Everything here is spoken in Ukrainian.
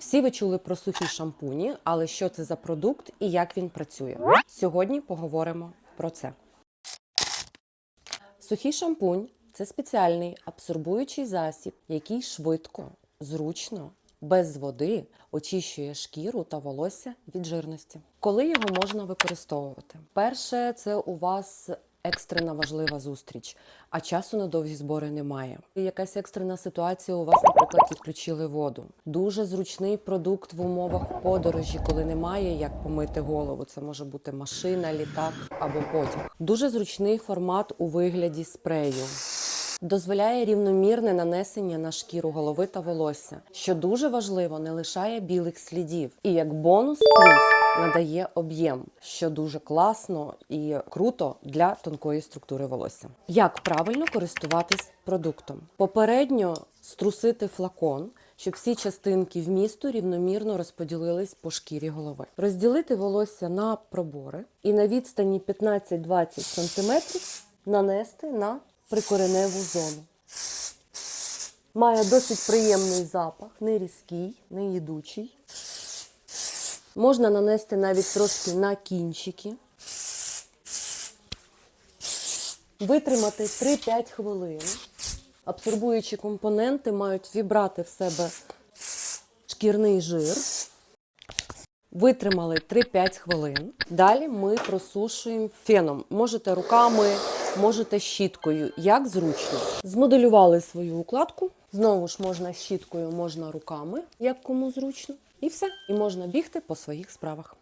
Всі ви чули про сухі шампуні, але що це за продукт і як він працює? Сьогодні поговоримо про це. Сухий шампунь це спеціальний абсорбуючий засіб, який швидко, зручно, без води очищує шкіру та волосся від жирності. Коли його можна використовувати? Перше, це у вас екстрена важлива зустріч, а часу на довгі збори немає. Якась екстрена ситуація у вас, наприклад, відключили воду. Дуже зручний продукт в умовах подорожі, коли немає як помити голову. Це може бути машина, літак або потяг. Дуже зручний формат у вигляді спрею. Дозволяє рівномірне нанесення на шкіру голови та волосся, що дуже важливо, не лишає білих слідів. І як бонус плюс надає об'єм, що дуже класно і круто для тонкої структури волосся. Як правильно користуватись продуктом? Попередньо струсити флакон. Щоб всі частинки вмісту рівномірно розподілились по шкірі голови. Розділити волосся на пробори і на відстані 15-20 см нанести на прикореневу зону. Має досить приємний запах, не різкий, не їдучий. Можна нанести навіть трошки на кінчики. Витримати 3-5 хвилин. Абсорбуючі компоненти мають вібрати в себе шкірний жир. Витримали 3-5 хвилин. Далі ми просушуємо феном. Можете руками, можете щіткою, як зручно. Змоделювали свою укладку. Знову ж можна щіткою, можна руками, як кому зручно. І все. І можна бігти по своїх справах.